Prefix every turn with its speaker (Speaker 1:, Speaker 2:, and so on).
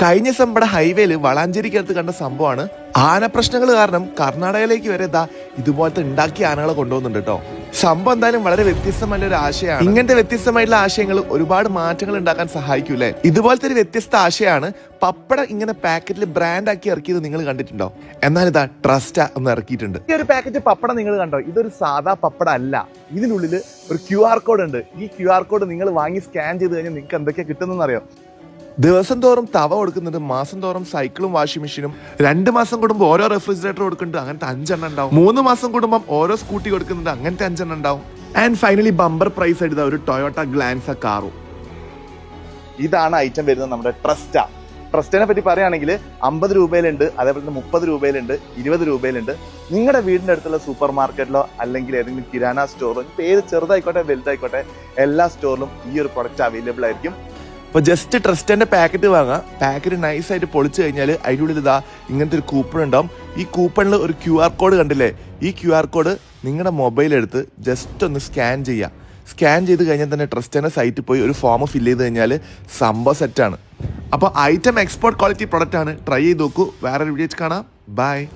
Speaker 1: കഴിഞ്ഞ ദിവസം നമ്മുടെ ഹൈവേയിൽ വളാഞ്ചേരിക്കടുത്ത് കണ്ട സംഭവമാണ്. ആന പ്രശ്നങ്ങൾ കാരണം കർണാടകയിലേക്ക് വരെ ഇതാ ഇതുപോലത്തെ ഉണ്ടാക്കിയ ആനകളെ കൊണ്ടുപോകുന്നുണ്ട് കേട്ടോ. സംഭവം എന്തായാലും വളരെ വ്യത്യസ്തമായ ഒരു ആശയമാണ്. ഇങ്ങനത്തെ വ്യത്യസ്തമായിട്ടുള്ള ആശയങ്ങൾ ഒരുപാട് മാറ്റങ്ങൾ ഉണ്ടാക്കാൻ സഹായിക്കൂലേ ഇതുപോലത്തെ ഒരു വ്യത്യസ്ത ആശയമാണ് പപ്പടം ഇങ്ങനെ പാക്കറ്റിൽ ബ്രാൻഡ് ആക്കി ഇറക്കിയത് നിങ്ങൾ കണ്ടിട്ടുണ്ടോ? എന്നാൽ ഇതാ ട്രസ്റ്റ് എന്ന് ഇറക്കിയിട്ടുണ്ട്. ഈ ഒരു പാക്കറ്റ് പപ്പടം നിങ്ങൾ കണ്ടോ? ഇതൊരു സാധാ പപ്പടം അല്ല ഇതിനുള്ളിൽ ഒരു ക്യു ആർ കോഡ് ഉണ്ട്. ഈ ക്യു ആർ കോഡ് നിങ്ങൾ വാങ്ങി സ്കാൻ ചെയ്ത് കഴിഞ്ഞാൽ നിങ്ങൾക്ക് എന്തൊക്കെയാ കിട്ടുന്നതെന്ന് അറിയോ? ദിവസം തോറും തവ കൊടുക്കുന്നുണ്ട് മാസം തോറും സൈക്കിളും വാഷിംഗ് മെഷീനും രണ്ട് മാസം കൂടുമ്പോൾ ഓരോ റെഫ്രിജറേറ്റർ കൊടുക്കുന്നുണ്ട് അങ്ങനത്തെ അഞ്ചെണ്ണം ഉണ്ടാവും. മൂന്ന് മാസം കൂടുമ്പോൾ ഓരോ സ്കൂട്ടി കൊടുക്കുന്നുണ്ട് അങ്ങനത്തെ അഞ്ചെണ്ണം ഉണ്ടാവും. ആൻഡ് ഫൈനലി ബമ്പർ പ്രൈസ് എടുത്ത ഒരു ടൊയോട്ട ഗ്ലാൻസ കാറും ഇതാണ് ഐറ്റം വരുന്നത് നമ്മുടെ ട്രസ്റ്റ ട്രസ്റ്റിനെ പറ്റി പറയുകയാണെങ്കിൽ അമ്പത് രൂപയിലുണ്ട് അതേപോലെ തന്നെ മുപ്പത് രൂപയിലുണ്ട് ഇരുപത് രൂപയിലുണ്ട്. നിങ്ങളുടെ വീടിന്റെ അടുത്തുള്ള സൂപ്പർ മാർക്കറ്റിലോ അല്ലെങ്കിൽ ഏതെങ്കിലും കിരാന സ്റ്റോറോ പേര് ചെറുതായിക്കോട്ടെ വലുതായിക്കോട്ടെ എല്ലാ സ്റ്റോറിലും ഈ ഒരു പ്രൊഡക്റ്റ് അവൈലബിൾ ആയിരിക്കും. അപ്പൊ ജസ്റ്റ് ട്രസ്റ്റിന്റെ പാക്കറ്റ് വാങ്ങാം. പാക്കറ്റ് നൈസ് ആയിട്ട് പൊളിച്ചു കഴിഞ്ഞാൽ അതിന്റെ ഉള്ളിൽ ഇതാ ഇങ്ങനത്തെ ഒരു കൂപ്പൺ ഉണ്ടാവും. ഈ കൂപ്പണിൽ ഒരു ക്യു ആർ കോഡ് കണ്ടില്ലേ? ഈ ക്യു ആർ കോഡ് നിങ്ങളുടെ മൊബൈൽ എടുത്ത് ജസ്റ്റ് ഒന്ന് സ്കാൻ ചെയ്യുക സ്കാൻ ചെയ്ത് കഴിഞ്ഞാൽ തന്നെ ട്രസ്റ്റിന്റെ സൈറ്റിൽ പോയി ഒരു ഫോം ഫില്ല് ചെയ്ത് കഴിഞ്ഞാൽ സംഭവം സെറ്റാണ് അപ്പോൾ ഐറ്റം എക്സ്പോർട്ട് ക്വാളിറ്റി പ്രൊഡക്റ്റ് ആണ്. ട്രൈ ചെയ്ത് നോക്കൂ. വേറൊരു വീഡിയോ കാണാം. ബൈ